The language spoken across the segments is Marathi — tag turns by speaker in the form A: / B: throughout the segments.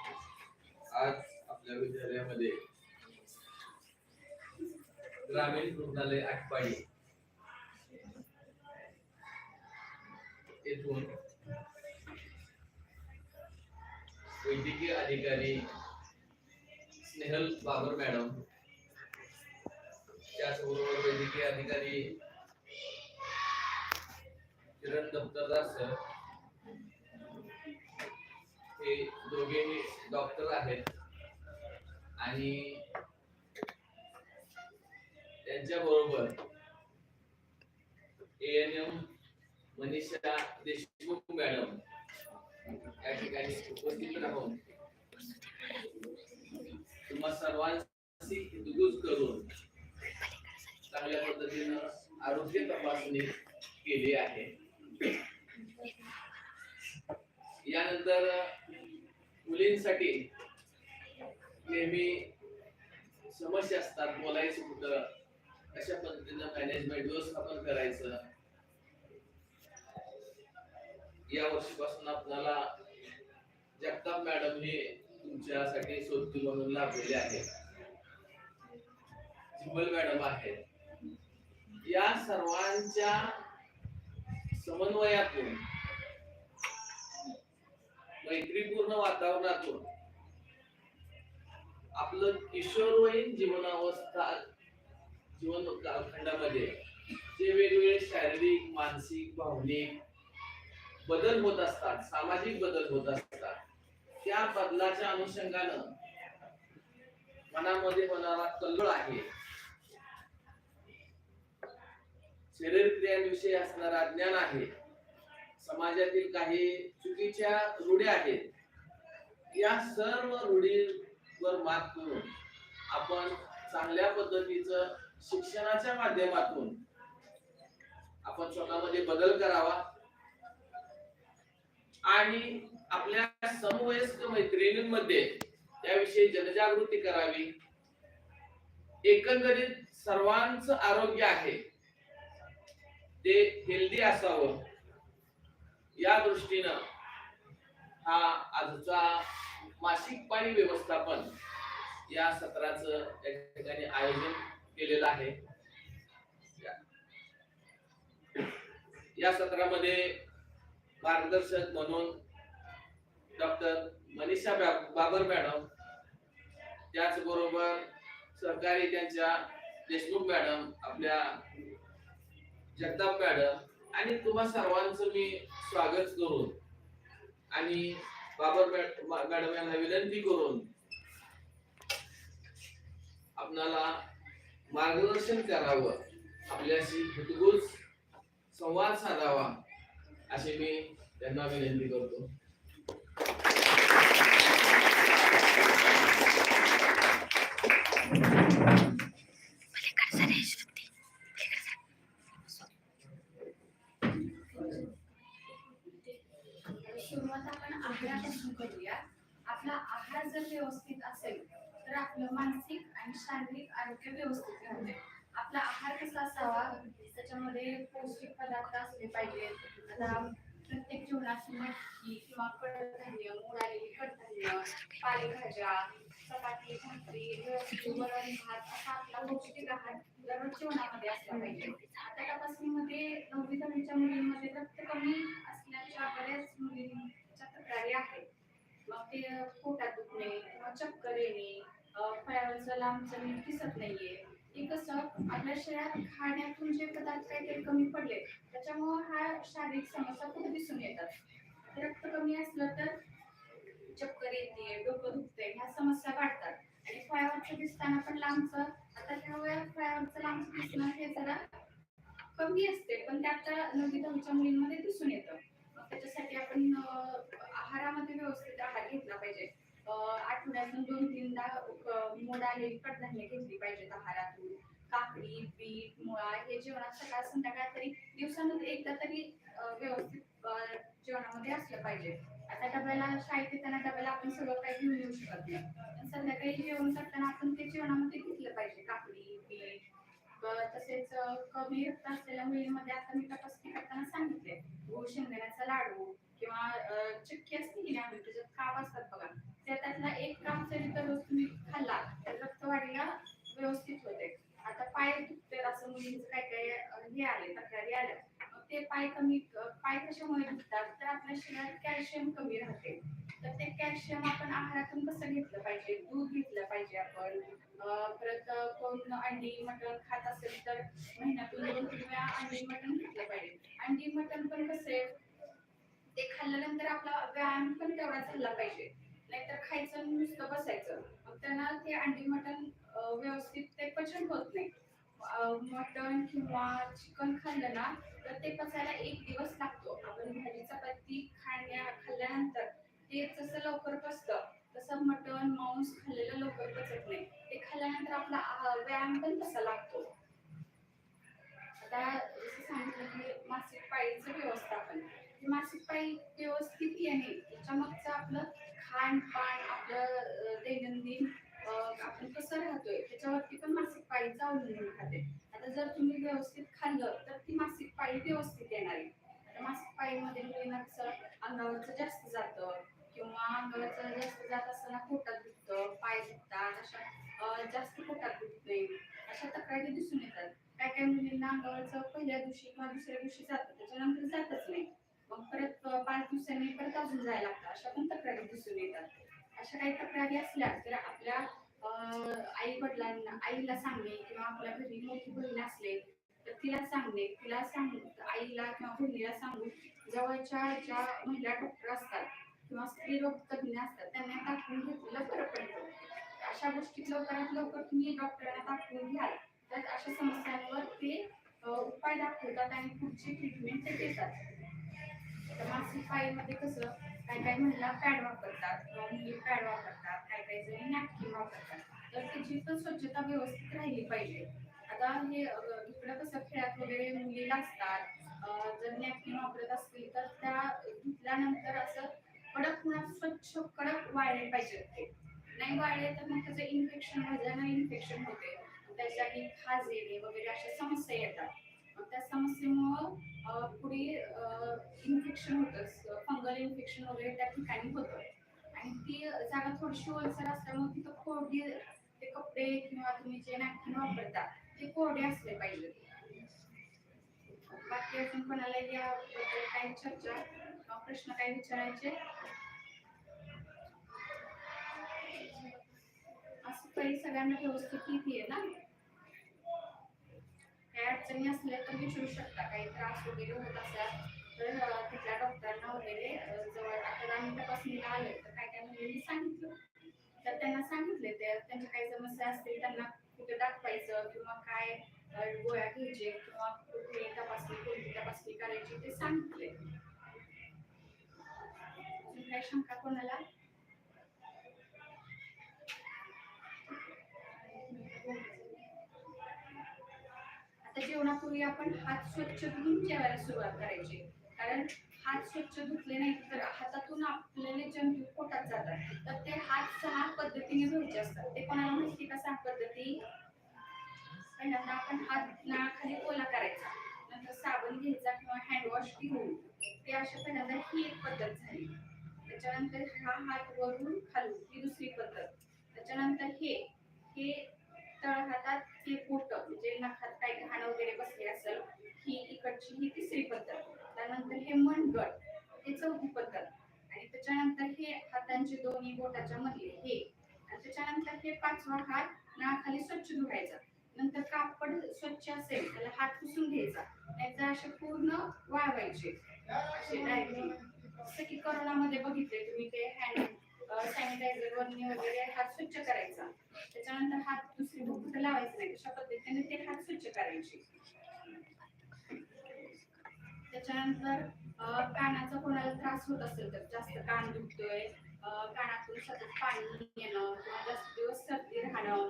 A: आज आपल्या विद्यालयामध्ये ग्रामीण रुग्णालय आटपाडी येथून वैद्यकीय अधिकारी स्नेहल बाबर मॅडम त्याचबरोबर वैद्यकीय अधिकारी किरण दफ्तरदार सर हे दोघेही डॉक्टर आहेत. आणि त्यांच्या बरोबर A N M Manisha Deshmukh madam या ठिकाणी उपस्थित राहून तुम्हा सर्वांची हितगुज करून चांगल्या पद्धतीनं आरोग्य तपासणी केली आहे यानंतर मुलींसाठी नेहमी समस्या असतात बोलायचं कुठं कशा पद्धतीनं मॅनेजमेंट व्यवस्थापन करायचं. या वर्षीपासून आपल्याला जगताप मॅडम हे तुमच्यासाठी सोबती म्हणून लाभलेले आहेत. झिंबल मॅडम आहेत. या सर्वांच्या समन्वयातून मैत्रीपूर्ण वातावरणातून आपलं किशोरवयीन जीवनावस्था जीवन कालखंडामध्ये जे वेगवेगळे शारीरिक मानसिक भावनिक बदल होत असतात सामाजिक बदल होत असतात त्या बदलाच्या अनुषंगानं मनामध्ये होणारा कल्लोळ आहे. शरीर क्रियांविषयी असणारा ज्ञान आहे. समाजातील काही चुकीच्या रूढी आहेत. या सर्व रूढीवर मात करून आपण चांगल्या पद्धतीचं शिक्षणाच्या माध्यमातून आपण स्वतःमध्ये बदल करावा. आणि आपल्या समवयस्क मैत्रिणींमध्ये त्याविषयी जनजागृती करावी. एकंदरीत सर्वांच आरोग्य आहे. ते हेल्दी असावं. या दृष्टीनं हा आजचा मासिक पाणी व्यवस्थापन या सत्राचं या ठिकाणी आयोजन केलेलं आहे. या सत्रामध्ये मार्गदर्शक म्हणून डॉक्टर मनीषा बाबर मॅडम त्याचबरोबर सहकारी त्यांच्या देशमुख मॅडम आपल्या जगताप मॅडम आणि तुम्हा सर्वांचं मी स्वागत करून आणि बाबर मॅडम यांना विनंती करून आपणाला मार्गदर्शन करावं आपल्याशी हितगुज संवाद साधावा. अशी मी त्यांना विनंती करतो.
B: सुरुवात आपण आहारापासून करूया. आपला आहार जर व्यवस्थित असेल तर आपलं मानसिक आणि शारीरिक आरोग्य व्यवस्थित राहते आपला आहार कसा असावा? त्याच्यामध्ये पौष्टिक पदार्थ असले पाहिजेत आता प्रत्येक जेवणात मटकी किंवा कडधान्य मोड आलेली कडधान्य पालेभाज्या चपाती भाकरी वरण भात असा आपला पौष्टिक आहार दररोज जेवणामध्ये असला पाहिजे. आता तपासणीमध्ये नववी दहावीच्या मुलींमध्ये रक्त कमी असल्याच्या बऱ्याच मुलींच्या तक्रारी आहेत. मग ते पोटात दुखणे किंवा चक्कर येणे फळ्यावरचं लांबचं नीट दिसत नाहीये. की कसं आपल्या शरीरात खाण्यातून जे पदार्थ काहीतरी कमी पडले त्याच्यामुळे हा शारीरिक समस्या खूप दिसून येतात. रक्त कमी असलं तर चक्कर येते डोकं दुखते ह्या समस्या वाढतात. आणि फळावरचं दिसताना पण लांबचं आता ह्या वयात फळावरचं लांबचं दिसणं हे जरा कमी असते पण ते आता नववी दहावीच्या मुलींमध्ये दिसून येतं. त्याच्यासाठी आपण आहारामध्ये व्यवस्थित आहार घेतला पाहिजे. आठवड्यातून दोन तीनदा अं, कडधान्य घेतली पाहिजेत आहारातून काकडी बीट मुळा हे जेवणात सकाळ संध्याकाळ तरी दिवसातून एकदा तरी व्यवस्थित जेवणामध्ये असलं पाहिजे. आता डब्याला शाळेत येताना डब्याला आपण सगळं काही घेऊन येऊ शकत नाही. पण संध्याकाळी जेवण करताना आपण ते जेवणामध्ये घेतलं पाहिजे. काकडी बीट तसेच कमी रक्त असलेल्या मुलींमध्ये आता मी तपासणी करताना सांगितले गूळ शेंगदाण्याचा लाडू किंवा चक्की असते की नाही? आपली त्याच्यात काप असतात बघा. ते
C: तुम्ही खाल्ला कशामुळे दुखतात तर आपल्या शरीरात कॅल्शियम कमी राहते. तर ते कॅल्शियम आपण आहारातून कसं घेतलं पाहिजे? दूध घेतलं पाहिजे आपण. परत कोण अंडी मटण खात असेल तर महिन्यातून दोन तीन वेळा अंडी मटण घेतलं पाहिजे. अंडी मटण पण कसे ते खाल्ल्यानंतर आपला व्यायाम पण तेवढा झाला पाहिजे. नाहीतर खायचं नुसतं बसायचं. मग त्यांना ते अंडी मटण व्यवस्थित ते पचन होत नाही. मटण किंवा चिकन खाल्लं ना तर ते पचायला एक दिवस लागतो आपण भाजी चपाती खाण्या खाल्ल्यानंतर ते जसं लवकर पचतं तसं मटण मांस खाल्लेलं लवकर पचत नाही. ते खाल्ल्यानंतर आपला व्यायाम पण तसा लागतो. आता जसं सांगितलं की मासिक पाळीचं व्यवस्थापन. मासिक पाळी व्यवस्थित येणे याच्या मागचं आपलं खानपान आपलं दैनंदिन आपण कसं राहतोय त्याच्यावरती पण मासिक पाळीचं अवलंबून राहते. आता जर तुम्ही व्यवस्थित खाल्लं तर ती मासिक पाळी व्यवस्थित येणार आहे आता मासिक पाळीमध्ये मुलींना कसं अंगावरचं जास्त जातं किंवा अंगावरचं जास्त जात असताना पोटात दुखतं पाय दुखतात अशा अं, जास्त पोटात दुखत नाही अशा तक्रारी दिसून येतात काय काय मुलींना अंगावरचं पहिल्या दिवशी किंवा दुसऱ्या दिवशी जातं त्याच्यानंतर जातच नाही. मग परत पाच दिवसांनी परत अजून जायला लागतं. अशा पण तक्रारी दिसून येतात. अशा काही तक्रारी असल्या तर आपल्या आई वडिलांना आईला सांगणे किंवा आपल्या घरी मोठी बहीण असले तर तिला सांगणे. तिला सांग आईला किंवा बहिणीला सांगून जवळच्या ज्या महिला डॉक्टर असतात किंवा स्त्री रोग तज्ञ असतात त्यांना दाखवून घेतलेलं बरं पडतं. अशा गोष्टीत लवकरात लवकर तुम्ही डॉक्टरांना दाखवून घ्याल. तर अशा समस्यांवर ते उपाय दाखवतात आणि पुढची ट्रीटमेंट ते देतात. तर मासिक पाळीमध्ये कसं काही काही महिला पॅड वापरतात किंवा मुली पॅड वापरतात काही काही जणी नॅपकिन वापरतात. तर त्याची पण स्वच्छता व्यवस्थित राहिली पाहिजे. आता हे इकडं कसं खेळात वगैरे मुली असतात जर नॅपकिन वापरत असतील तर त्या धुतल्यानंतर असं कडक पुन्हा स्वच्छ कडक वाळले पाहिजेत ते. नाही वाळले तर मग त्याचं इन्फेक्शन वजन इन्फेक्शन होते. त्याच्याने खाज येणे वगैरे अशा समस्या येतात. मग त्या समस्येमुळं पुढे इन्फेक्शन होतं. फंगल इन्फेक्शन वगैरे त्या ठिकाणी होतं. आणि ती जागा थोडीशी ओलसर असल्यामुळे तिथं कोरडी ते कपडे किंवा तुम्ही जे नॅपकिन वापरता ते कोरडे असले पाहिजे. बाकी अजून कोणाला याबद्दल काही चर्चा किंवा प्रश्न काही विचारायचे? असं काही सगळ्यांना व्यवस्थित येते ना? काही अडचणी असल्या तर विचारू शकता. काही त्रास वगैरे होत असेल तर तिथल्या डॉक्टरांना वगैरे जवळ आता आम्ही तपासणीला आले तर काय काय मुलींनी सांगितलं. तर त्यांना सांगितले ते त्यांच्या काही समस्या असतील त्यांना कुठे दाखवायचं किंवा काय गोळ्या घ्यायचे किंवा कुठली तपासणी कोणती तपासणी करायची ते सांगितले काय काही शंका कोणाला? आता जेवणापूर्वी आपण हात स्वच्छ धुवून जेवायला सुरुवात करायची. कारण हात स्वच्छ धुतले नाही तर हातातून आपल्याला जंतू पोटात जातात तर ते हात सहा पद्धतीने धुवायचे असतात. ते कोणाला माहिती का सहा पद्धती? पहिल्यांदा आपण हात नाळाखाली ओला करायचा. नंतर साबण घ्यायचा किंवा हँडवॉश घेऊन. ते अशा पहिल्यांदा ही एक पद्धत झाली. त्याच्यानंतर हा हात वरून खालून ही दुसरी पद्धत. त्याच्यानंतर हे हे तळ हातात हे पोट म्हणजे नखात काही घाण वगैरे बसले असेल ही इकडची ही तिसरी पद्धत. त्यानंतर हे मनगट हे चौथी पद्धत. आणि त्याच्यानंतर हे हातांचे दोन्ही बोटाच्या मधले हे. आणि त्याच्यानंतर हे पाचवा हात नाखाली स्वच्छ धुवायचा. नंतर कापड स्वच्छ असेल त्याला हात पुसून घ्यायचा. नाहीतर असे पूर्ण वाळवायचे. असे डायरेक्ट जसं की करोनामध्ये बघितले तुम्ही ते हँड सॅनिटायझरवरनी वगैरे हात स्वच्छ करायचा. त्याच्यानंतर हात दुसरी भूक लावायचं नाही अशा पद्धतीने ते हात स्वच्छ करायचे. त्याच्यानंतर कानाचा कोणाला त्रास होत असेल तर जास्त कान दुखतोय कानातून सतत पाणी येणं किंवा जास्त दिवस सर्दी राहणं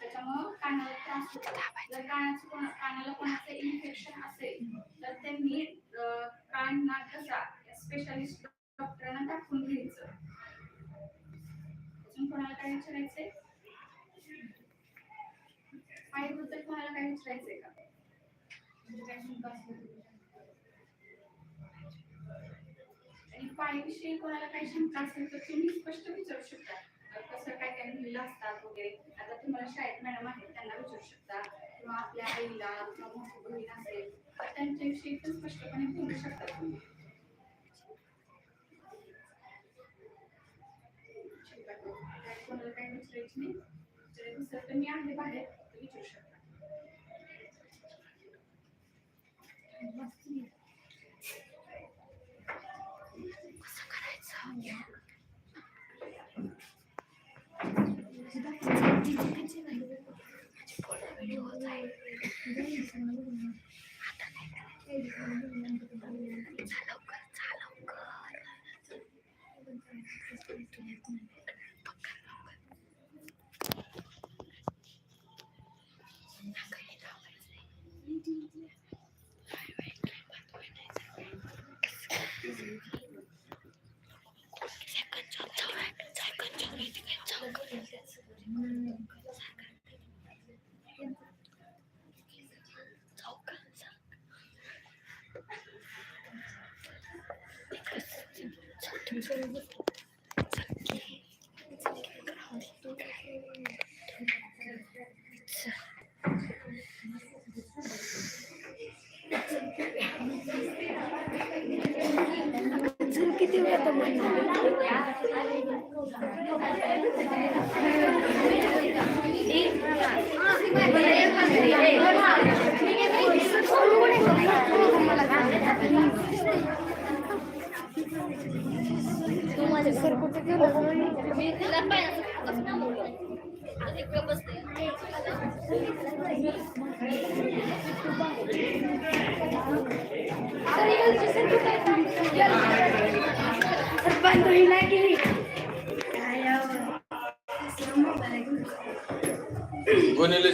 C: त्याच्यामुळं कानाला त्रास होतो. जर कानाचं कोणा कानाला कोणाचं इन्फेक्शन असेल तर त्यांनी कान नाक घसा स्पेशालिस्ट डॉक्टरांना दाखवून घ्यायचं. अजून कोणाला काय विचारायचंय? पायबद्दल कोणाला काय विचारायचंय का? म्हणजे काय शंका असेल आणि पायविषयी कोणाला काही शंका असेल तर तुम्ही स्पष्ट विचारू शकता. कसं काय काय मुलीला असतात वगैरे. आता तुम्हाला शाळेत मॅडम आहेत त्यांना विचारू शकता. किंवा आपल्या आईला किंवा मोठी बहीण असेल तर त्यांच्याविषयी पण स्पष्टपणे बोलू शकता तुम्ही. ठीक आहे. कोणाला काही विचारायचं नाही विचारायचं असेल तर मी आहे बाहेर तर विचारू शकता करायचं
D: मी तिला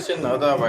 A: conhecer nada, vai.